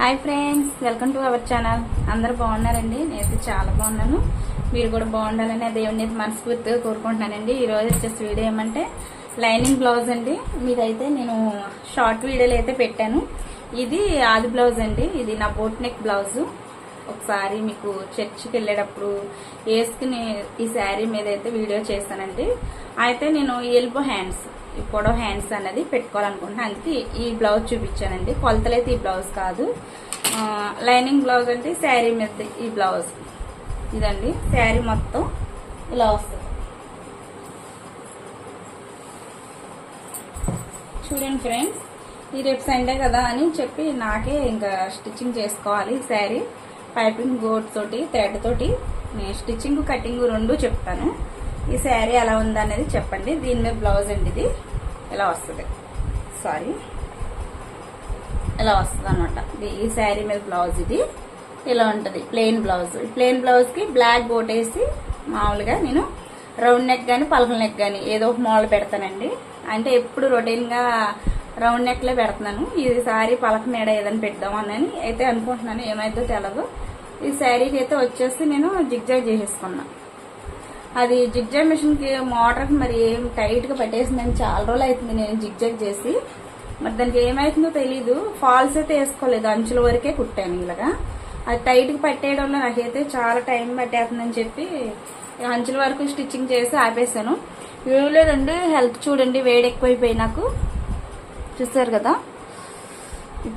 Hi friends welcome to our channel అందరూ బాగున్నారండి? నేనైతే చాలా బాగున్నాను. మీరు కూడా బాగుండాలని దేవుని దేవుడిని మనస్ఫూర్తిగా కోరుకుంటున్నానండి. ఈరోజు వచ్చేసి వీడియో ఏమంటే లైనింగ్ బ్లౌజ్ అండి. మీదైతే నేను షార్ట్ వీడియోలు అయితే పెట్టాను. ఇది ఆది బ్లౌజ్ అండి. ఇది నా బోట్ నెక్ బ్లౌజ్. ఒకసారి మీకు చర్చికి వెళ్ళేటప్పుడు వేసుకుని ఈ శారీ మీద అయితే వీడియో చేస్తానండి. అయితే నేను ఎల్బో హ్యాండ్స్ ఈ హ్యాండ్స్ అనేది పెట్టుకోవాలనుకుంటున్నాను అందుకే ఈ బ్లౌజ్ చూపించానండి. కొలతలైతే ఈ బ్లౌజ్ కాదు. లైనింగ్ బ్లౌజ్ అంటే శారీ మీద ఈ బ్లౌజ్ ఇదండి. శారీ మొత్తం ఇలా వస్తుంది చూడండి ఫ్రెండ్స్ ఈ రేపు సండే కదా అని చెప్పి నాకే ఇంకా స్టిచ్చింగ్ చేసుకోవాలి శారీ పైపింగ్ గోట్ తోటి థ్రెడ్ తోటి నేను స్టిచ్చింగ్ కటింగ్ రెండు చెప్తాను. ఈ శారీ ఎలా ఉందనేది చెప్పండి. దీని మీద బ్లౌజ్ అండి ఇది. ఇలా వస్తుంది? సారీ ఇలా వస్తుంది అనమాట ఈ శారీ మీద బ్లౌజ్ ఇది. ఇలా ఉంటుంది. Plain blouse. ప్లెయిన్ బ్లౌజ్కి బ్లాక్ బోట్ వేసి మామూలుగా నేను రౌండ్ నెక్ కానీ పలకల నెక్ కానీ ఏదో ఒక మోడల్ పెడతానండి. అంటే ఎప్పుడు రొటీన్గా రౌండ్ నెక్లే పెడుతున్నాను ఈ సారీ పలక మేడ ఏదైనా పెడదామని అయితే అనుకుంటున్నాను. ఏమైందో తెలదు. ఈ శారీకి అయితే వచ్చేసి నేను జిగ్జాగ్ చేసేసుకున్నా. అది జిగ్జాగ్ మిషన్కి మోటార్కి మరి ఏం టైట్గా పట్టేసిందని చాలా రోజులు అవుతుంది నేను జిగ్జాగ్ చేసి. మరి దానికి ఏమైతుందో తెలీదు. ఫాల్స్ అయితే వేసుకోలేదు. అంచుల వరకే కుట్టాను ఇలాగా. అది టైట్గా పట్టేయడంలో నాకైతే చాలా టైం పట్టేస్తుందని చెప్పి అంచుల వరకు స్టిచ్చింగ్ చేసి ఆపేసాను ఏం లేదండి హెల్త్ చూడండి వేడి ఎక్కువైపోయి నాకు. చూసారు కదా?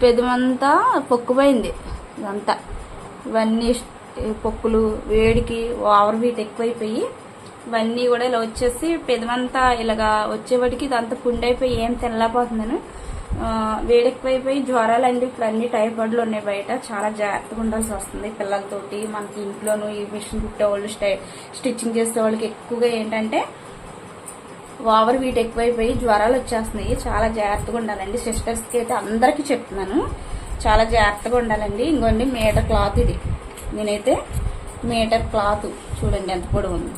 పెదమంతా పొక్కుపోయింది ఇదంతా. ఇవన్నీ పొక్కులు వేడికి ఓవర్ హీట్ ఎక్కువైపోయి ఇవన్నీ కూడా ఇలా వచ్చేసి పెదవంతా ఇలాగా వచ్చేవాడికి ఇదంతా పుండైపోయి ఏం తినలేకపోతున్నాను వేడెక్కువైపోయి వేడి ఎక్కువైపోయి జ్వరాలు అండి ఇప్పుడు అన్ని టైఫాయిడ్లు ఉన్నాయి బయట. చాలా జాగ్రత్తగా ఉండాల్సి వస్తుంది పిల్లలతోటి. మనకి ఇంట్లోనూ ఈ మిషన్ కుట్టేవాళ్ళు స్టై స్టిచ్చింగ్ చేసే వాళ్ళకి ఎక్కువగా ఏంటంటే ఓవర్ వీట్ ఎక్కువైపోయి జ్వరాలు వచ్చేస్తున్నాయి. చాలా జాగ్రత్తగా ఉండాలండి. సిస్టర్స్కి అయితే అందరికీ చెప్తున్నాను. చాలా జాగ్రత్తగా ఉండాలండి. ఇంకోండి మీటర్ క్లాత్ ఇది. నేనైతే మీటర్ క్లాత్ చూడండి ఎంత పొడవు ఉంది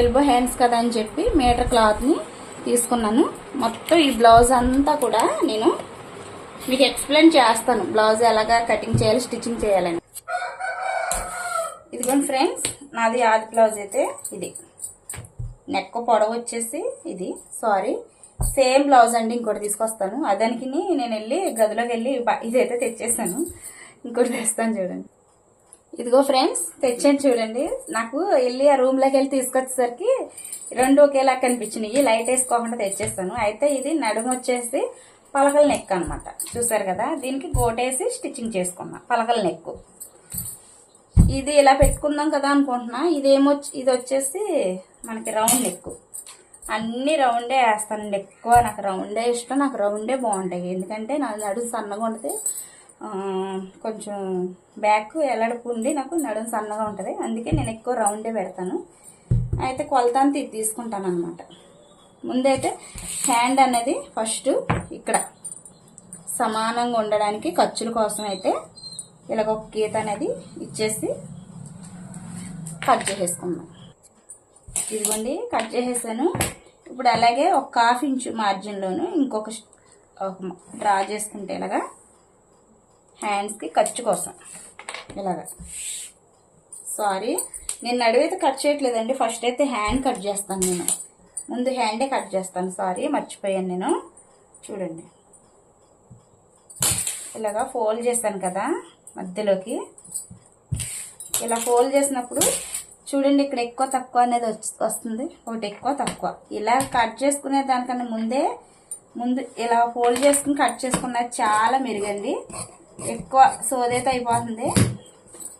ఎల్బో హ్యాండ్స్ కదా అని చెప్పి మీటర్ క్లాత్ని తీసుకున్నాను. మొత్తం ఈ బ్లౌజ్ అంతా కూడా నేను మీకు ఎక్స్ప్లెయిన్ చేస్తాను. బ్లౌజ్ ఎలాగా కటింగ్ చేయాలి స్టిచ్చింగ్ చేయాలని. ఇదిగోండి ఫ్రెండ్స్ నాది ఆది బ్లౌజ్ అయితే ఇది. నెక్ పొడవు వచ్చేసి ఇది. సారీ సేమ్ బ్లౌజ్ అండి ఇంకోటి తీసుకొస్తాను. అదానికి నేను వెళ్ళి గదిలోకి వెళ్ళి ఇదైతే తెచ్చేసాను. ఇంకోటి తెస్తాను చూడండి. ఇదిగో ఫ్రెండ్స్ తెచ్చాను చూడండి. నాకు వెళ్ళి ఆ రూమ్లోకి వెళ్ళి తీసుకొచ్చేసరికి రెండు ఒకేలా కనిపించినాయి. లైట్ వేసుకోకుండా తెచ్చేస్తాను. అయితే ఇది నడుము వచ్చేసి పలకల నెక్ అనమాట చూసారు కదా? దీనికి గోటేసి స్టిచ్చింగ్ చేసుకున్నా. పలకల నెక్ ఇది ఇలా పెట్టుకుందాం కదా అనుకుంటున్నా. ఇదేమో ఇది వచ్చేసి మనకి రౌండ్ నెక్ అన్ని రౌండే వేస్తానండి. ఎక్కువ నాకు రౌండే ఇష్టం. నాకు రౌండే బాగుంటాయి. ఎందుకంటే నా నడుము సన్నగా ఉంటుంది కొంచెం బ్యాక్ ఎలడకుండి ఉండి నాకు నడుము సన్నగా ఉంటుంది. అందుకే నేను ఎక్కువ రౌండే పెడతాను. అయితే కొలత అంతా ఇది తీసుకుంటాను అనమాట ముందైతే హ్యాండ్ అనేది ఫస్ట్ ఇక్కడ సమానంగా ఉండడానికి ఖర్చుల కోసం అయితే ఇలాగ ఒక గీత అనేది ఇచ్చేసి కట్ చేసేసుకుందాం. ఇదిగోండి కట్ చేసేసాను. ఇప్పుడు అలాగే ఒక హాఫ్ ఇంచు మార్జిన్లోను ఇంకొక డ్రా చేసుకుంటే ఇలాగా హ్యాండ్స్కి ఖర్చు కోసం. ఇలాగా. సారీ నేను నడువైతే కట్ చేయట్లేదండి. ఫస్ట్ అయితే హ్యాండ్ కట్ చేస్తాను నేను. ముందు హ్యాండే కట్ చేస్తాను. సారీ మర్చిపోయాను నేను. చూడండి. ఇలాగా ఫోల్డ్ చేశాను కదా మధ్యలోకి. ఇలా ఫోల్డ్ చేసినప్పుడు చూడండి ఇక్కడ ఎక్కువ తక్కువ అనేది వచ్చి- వస్తుంది. ఒకటి ఎక్కువ తక్కువ. ఇలా కట్ చేసుకునే దానికన్నా ముందే ముందు ఇలా ఫోల్డ్ చేసుకుని కట్ చేసుకున్నది చాలా మెరుగండి. ఎక్కువ సోదైతే అయిపోతుంది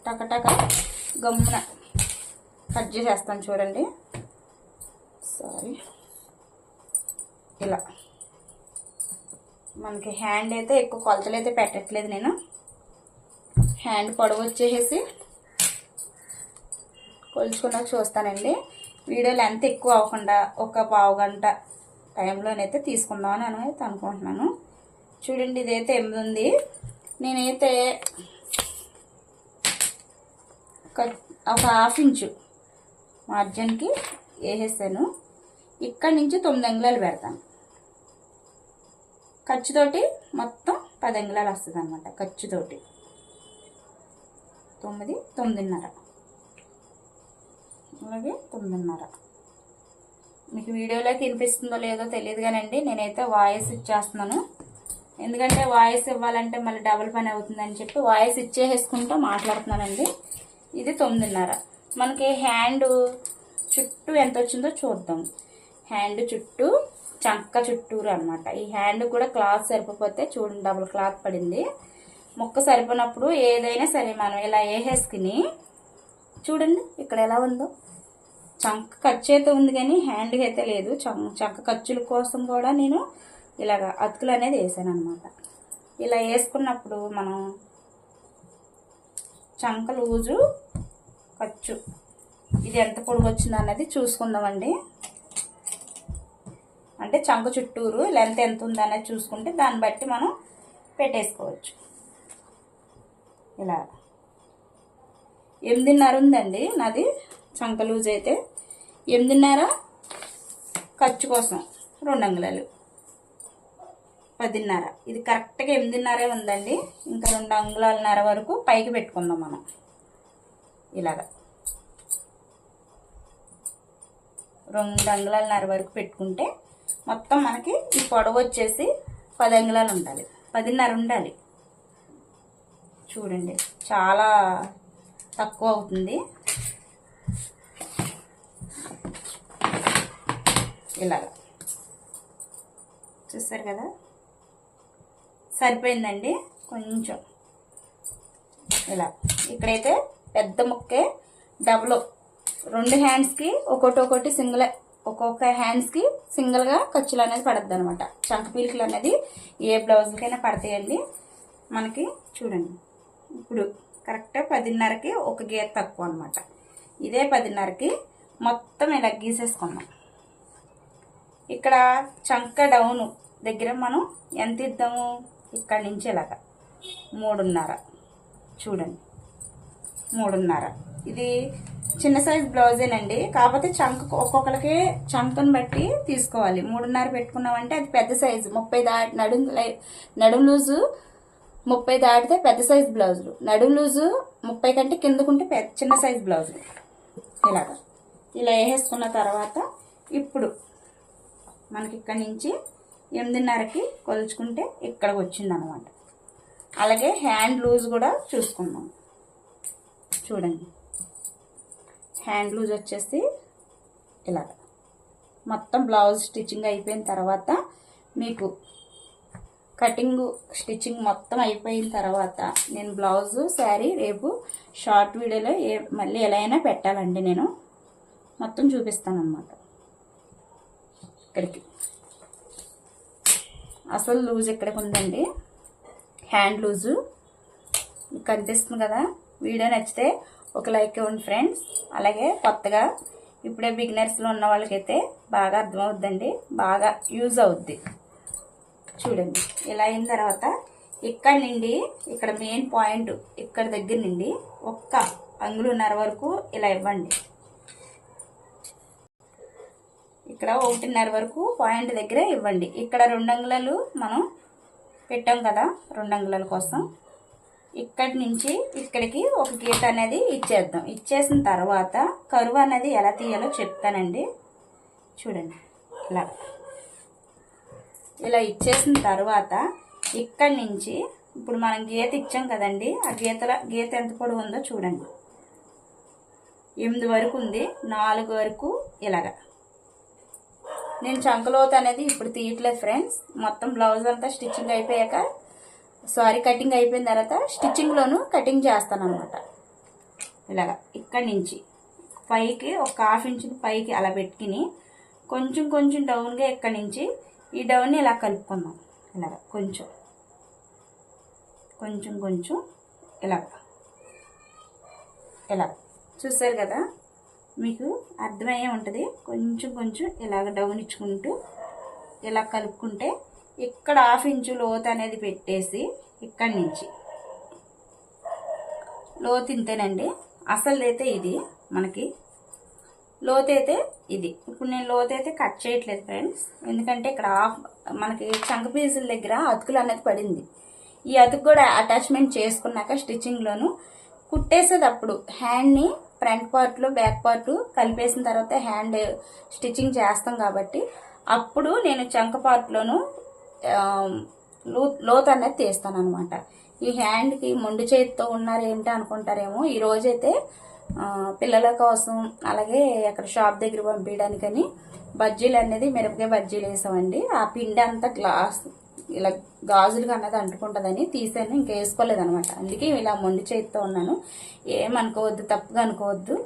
టకటక గమ్మున కట్ చేసేస్తాను చూడండి. సారీ ఇలా. మనకి హ్యాండ్ అయితే ఎక్కువ కొలతలు అయితే పెట్టట్లేదు నేను. హ్యాండ్ పొడవు వచ్చేసేసి కొలుచుకున్నాక చూస్తానండి. వీడియో లెంత్ ఎక్కువ అవ్వకుండా ఒక పావు గంట టైంలోనైతే తీసుకుందామని అని అయితే అనుకుంటున్నాను. చూడండి ఇదైతే ఎనిమిది ఉంది. నేనైతే ఒక- హాఫ్ ఇంచు మార్జిన్కి వేసేసాను. ఇక్కడి నుంచి తొమ్మిది అంగుళాలు పెడతాను. ఖర్చుతోటి మొత్తం పది అంగుళాలు వస్తుంది అనమాట ఖర్చుతోటి. తొమ్మిది తొమ్మిదిన్నర. అలాగే తొమ్మిదిన్నర. మీకు వీడియోలోకి వినిపిస్తుందో లేదో తెలియదు కానండి నేనైతే వాయిస్ ఇచ్చేస్తున్నాను. ఎందుకంటే వాయిస్ ఇవ్వాలంటే మళ్ళీ డబుల్ పని అవుతుందని చెప్పి వాయిస్ ఇచ్చేసేసుకుంటూ మాట్లాడుతున్నానండి. ఇది తొమ్మిదిన్నర. మనకి హ్యాండ్ చుట్టూ ఎంత వచ్చిందో చూద్దాం. హ్యాండ్ చుట్టూ చంక చుట్టూరు అనమాట ఈ హ్యాండ్ కూడా క్లాత్ సరిపోతే చూడండి డబుల్ క్లాత్ పడింది. ముక్క సరిపోయినప్పుడు ఏదైనా సరే మనం ఇలా వేసేసుకుని చూడండి ఇక్కడ ఎలా ఉందో. చంక ఖర్చు అయితే ఉంది కానీ హ్యాండ్కి అయితే లేదు. చం- చంక ఖర్చుల కోసం కూడా నేను ఇలాగ అతుకులు అనేది వేసాను అనమాట ఇలా వేసుకున్నప్పుడు మనం చంక లూజు ఖర్చు ఇది ఎంత పొడుగు వచ్చిందో అన్నది చూసుకుందామండి. అంటే చంక చుట్టూరు లెంత్ ఎంత ఉంది అనేది చూసుకుంటే దాన్ని బట్టి మనం పెట్టేసుకోవచ్చు. ఇలా. ఎనిమిదిన్నర ఉందండి నాది చంక లూజ్ అయితే. ఎనిమిదిన్నర ఖర్చు కోసం రెండు అంగుళాలు. పదిన్నర. ఇది కరెక్ట్గా ఎనిమిదిన్నరే ఉందండి. ఇంకా రెండు అంగుళాలన్నర వరకు పైకి పెట్టుకుందాం మనం. ఇలాగ. రెండు అంగుళాలన్నర వరకు పెట్టుకుంటే మొత్తం మనకి ఈ పొడవు వచ్చేసి పది అంగుళాలు ఉండాలి. పదిన్నర ఉండాలి. చూడండి చాలా తక్కువ అవుతుంది. ఇలాగ. చూస్తారు కదా? సరిపోయిందండి. కొంచెం. ఇలా. ఇక్కడైతే పెద్ద ముక్కే డబుల్ రెండు హ్యాండ్స్కి ఒకటి ఒకటి సింగిల్ ఒక్కొక్క హ్యాండ్స్కి సింగిల్గా ఖర్చులు అనేది పడద్దు అనమాట చంక పీలికలు అనేది ఏ బ్లౌజ్కైనా పడతాయండి. మనకి చూడండి. ఇప్పుడు కరెక్ట్గా పదిన్నరకి ఒక గీత తక్కువ అనమాట ఇదే పదిన్నరకి మొత్తం ఇలా గీసేసుకున్నాం. ఇక్కడ చంక డౌన్ దగ్గర మనం ఎంత ఇద్దాము? ఇక్కడి నుంచి ఇలాగా. మూడున్నర. చూడండి. మూడున్నర. ఇది చిన్న సైజ్ బ్లౌజేనండి. కాకపోతే చంక ఒక్కొక్కరికి చంకను బట్టి తీసుకోవాలి. మూడున్నర పెట్టుకున్నామంటే అది పెద్ద సైజు. ముప్పై దాటి నడుం లై- నడుం లూజు ముప్పై దాటితే పెద్ద సైజ్ బ్లౌజులు. నడుం లూజు ముప్పై కంటే కిందకుంటే పెద్ద చిన్న సైజ్ బ్లౌజులు. ఇలాగ. ఇలా వేసేసుకున్న తర్వాత ఇప్పుడు మనకి ఇక్కడి నుంచి ఎనిమిదిన్నరకి కొలుచుకుంటే ఇక్కడికి వచ్చింది అనమాట అలాగే హ్యాండ్ లూజ్ కూడా చూసుకుందాం. చూడండి. హ్యాండ్ లూజ్ వచ్చేసి ఇలా మొత్తం బ్లౌజ్ స్టిచ్చింగ్ అయిపోయిన తర్వాత మీకు కటింగ్ స్టిచ్చింగ్ మొత్తం అయిపోయిన తర్వాత నేను బ్లౌజ్ శారీ రేపు షార్ట్ వీడియోలో ఏ మళ్ళీ ఎలా అయినా పెట్టాలండి నేను. మొత్తం చూపిస్తాను అన్నమాట ఇక్కడికి. అసలు లూజ్ ఎక్కడికి ఉందండి? Hand loose. కనిపిస్తుంది కదా? వీడియో నచ్చితే ఒక లైక్ ఇవ్వండి ఫ్రెండ్స్. అలాగే కొత్తగా ఇప్పుడే బిగినర్స్లో ఉన్న వాళ్ళకైతే బాగా అర్థమవుద్దండి. బాగా యూజ్ అవుద్ది. చూడండి. ఇలా అయిన తర్వాత ఇక్కడ నుండి ఇక్కడ మెయిన్ పాయింట్ ఇక్కడ దగ్గర నుండి ఒక్క అంగులున్నర వరకు ఇలా ఇవ్వండి. ఇక్కడ ఒకటిన్నర వరకు పాయింట్ దగ్గర ఇవ్వండి. ఇక్కడ రెండు అంగుళాలు మనం పెట్టాం కదా రెండు అంగుళాల కోసం. ఇక్కడి నుంచి ఇక్కడికి ఒక గీత అనేది ఇచ్చేద్దాం. ఇచ్చేసిన తర్వాత కరువు అనేది ఎలా తీయాలో చెప్తానండి. చూడండి. ఇలా. ఇలా ఇచ్చేసిన తర్వాత ఇక్కడి నుంచి ఇప్పుడు మనం గీత ఇచ్చాం కదండి ఆ గీతల గీత ఎంత పొడవు ఉందో చూడండి. ఎనిమిది వరకు ఉంది నాలుగు వరకు ఇలాగా. నేను చంకలోత్ అనేది ఇప్పుడు తీయట్లేదు ఫ్రెండ్స్. మొత్తం బ్లౌజ్ అంతా స్టిచ్చింగ్ అయిపోయాక సారీ కటింగ్ అయిపోయిన తర్వాత స్టిచ్చింగ్లోనూ కటింగ్ చేస్తాను అనమాట ఇలాగా ఇక్కడి నుంచి పైకి ఒక హాఫ్ ఇంచ్ పైకి అలా పెట్టుకుని కొంచెం కొంచెం డౌన్గా ఇక్కడి నుంచి ఈ డౌన్ని ఇలా కలుపుకుందాం. ఇలాగ కొంచెం కొంచెం కొంచెం ఇలా ఇలా చూసారు కదా? మీకు అర్థమయ్యే ఉంటుంది. కొంచెం కొంచెం ఇలాగ డౌన్ ఇచ్చుకుంటూ ఇలా కలుపుకుంటే ఇక్కడ హాఫ్ ఇంచు లోతు అనేది పెట్టేసి ఇక్కడి నుంచి. లోతు ఇంతేనండి. అసలు ఇది మనకి లోతు అయితే ఇది. ఇప్పుడు నేను లోతు అయితే కట్ చేయట్లేదు ఫ్రెండ్స్ ఎందుకంటే ఇక్కడ హాఫ్ మనకి చంక పీసుల దగ్గర అతుకులు అనేది పడింది. ఈ అతుకు కూడా అటాచ్మెంట్ చేసుకున్నాక స్టిచ్చింగ్లోను కుట్టేసేటప్పుడు హ్యాండ్ని ఫ్రంట్ పార్ట్లో బ్యాక్ పార్ట్ కలిపేసిన తర్వాత హ్యాండ్ స్టిచ్చింగ్ చేస్తాం కాబట్టి అప్పుడు నేను చంక పార్ట్లోను లో లోతు అనేది తీస్తాను అనమాట ఈ హ్యాండ్కి మొండి చేతితో ఉన్నారు ఏంటి అనుకుంటారేమో ఈ రోజైతే పిల్లల కోసం అలాగే అక్కడ షాప్ దగ్గర పంపించడానికని బజ్జీలు అనేది మిరపకాయ బజ్జీలు వేసామండి. ఆ పిండి అంతా గ్లాస్ ఇలా గాజులుగా అన్నది అంటుకుంటుందని తీసాను ఇంకా వేసుకోలేదు అనమాట అందుకే ఇలా మొండి చేతితో ఉన్నాను. ఏమనుకోవద్దు తప్పుగా అనుకోవద్దు.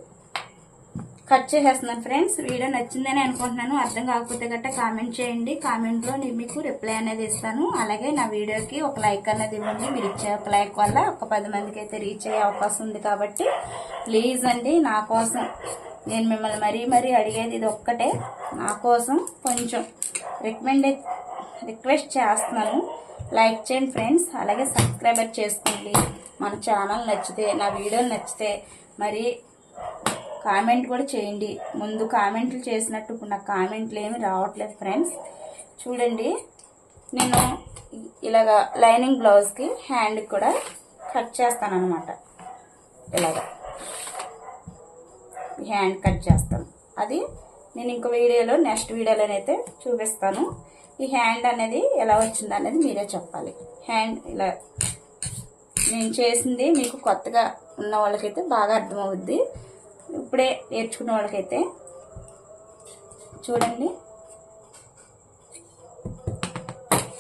కట్ చేసేస్తున్నాను ఫ్రెండ్స్ వీడియో నచ్చిందని అనుకుంటున్నాను. అర్థం కాకపోతే గట్ట కామెంట్ చేయండి. కామెంట్లో నేను మీకు రిప్లై అనేది ఇస్తాను. అలాగే నా వీడియోకి ఒక లైక్ అనేది ఇవ్వండి. మీరు ఇచ్చే ఒక లైక్ వల్ల ఒక పది మందికి అయితే రీచ్ అయ్యే అవకాశం ఉంది కాబట్టి ప్లీజ్ అండి నా కోసం. నేను మిమ్మల్ని మరీ మరీ అడిగేది ఇది ఒక్కటే. నా కోసం కొంచెం రికమెండ్ రిక్వెస్ట్ చేస్తున్నాను. లైక్ చేయండి ఫ్రెండ్స్. అలాగే సబ్స్క్రైబర్ చేసుకోండి. మన ఛానల్ నచ్చితే నా వీడియోలు నచ్చితే మరి కామెంట్ కూడా చేయండి. ముందు కామెంట్లు చేసినట్టు ఇప్పుడు నాకు కామెంట్లు ఏమి రావట్లేదు ఫ్రెండ్స్. చూడండి. నేను ఇలాగ లైనింగ్ బ్లౌజ్కి హ్యాండ్కి కూడా కట్ చేస్తాను అనమాట ఇలాగా హ్యాండ్ కట్ చేస్తాను. అది నేను ఇంకో వీడియోలో నెక్స్ట్ వీడియోలోనైతే చూపిస్తాను. ఈ హ్యాండ్ అనేది ఎలా వచ్చింది అనేది మీరే చెప్పాలి. హ్యాండ్ ఇలా నేను చేసింది మీకు కొత్తగా ఉన్న వాళ్ళకైతే బాగా అర్థమవుద్ది. ఇప్పుడే నేర్చుకున్న వాళ్ళకైతే చూడండి.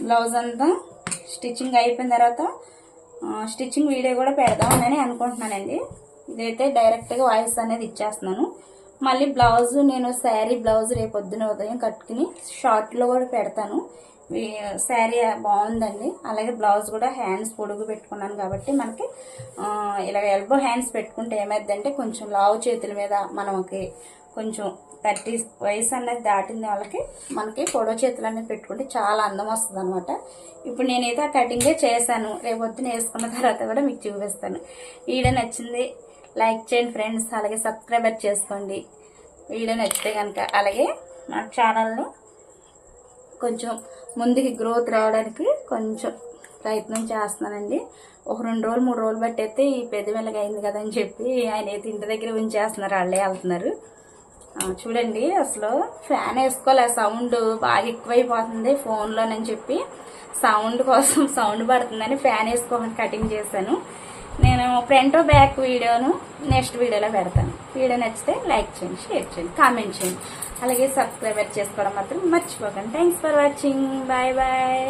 బ్లౌజ్ అంతా స్టిచ్చింగ్ అయిపోయిన తర్వాత స్టిచ్చింగ్ వీడియో కూడా పెడదామని అనుకుంటున్నానండి. ఇదైతే డైరెక్ట్గా వాయిస్ అనేది ఇచ్చేస్తున్నాను. మళ్ళీ బ్లౌజ్ నేను శారీ బ్లౌజ్ రేపు పొద్దున ఉదయం కట్టుకుని షార్ట్లో కూడా పెడతాను. శారీ బాగుందండి. అలాగే బ్లౌజ్ కూడా హ్యాండ్స్ పొడుగు పెట్టుకున్నాను కాబట్టి మనకి ఇలా ఎల్బో హ్యాండ్స్ పెట్టుకుంటే ఏమైందంటే కొంచెం లావు చేతుల మీద మనకి కొంచెం థర్టీ వయసు అనేది దాటిన వాళ్ళకి మనకి పొడవ చేతులు అనేది పెట్టుకుంటే చాలా అందం వస్తుంది అనమాట ఇప్పుడు నేనైతే ఆ కటింగే చేశాను. రేపు పొద్దున వేసుకున్న తర్వాత కూడా మీకు చూపిస్తాను. వీడియో నచ్చింది లైక్ చేయండి ఫ్రెండ్స్ అలాగే సబ్స్క్రైబర్ చేసుకోండి. వీడియో నచ్చితే కనుక అలాగే మన ఛానల్ని కొంచెం ముందుకి గ్రోత్ రావడానికి కొంచెం ప్రయత్నం చేస్తున్నానండి. ఒక రెండు రోజులు మూడు రోజులు బట్టి అయితే ఈ పెద్ద అయింది కదా అని చెప్పి ఆయన అయితే ఇంటి దగ్గర ఉంచేస్తున్నారు వాళ్ళే వెళ్తున్నారు. చూడండి అసలు ఫ్యాన్ వేసుకోలే సౌండ్ బాగా ఎక్కువైపోతుంది ఫోన్లోనని చెప్పి సౌండ్ కోసం సౌండ్ పడుతుందని ఫ్యాన్ వేసుకోమని కటింగ్ చేశాను. నేను ఫ్రంట్ బ్యాక్ వీడియోను నెక్స్ట్ వీడియోలో పెడతాను. వీడియో నచ్చితే లైక్ చేయండి షేర్ చేయండి కామెంట్ చేయండి. అలాగే సబ్స్క్రైబర్ చేసుకోవడం మాత్రం మర్చిపోకండి. Thanks for watching bye bye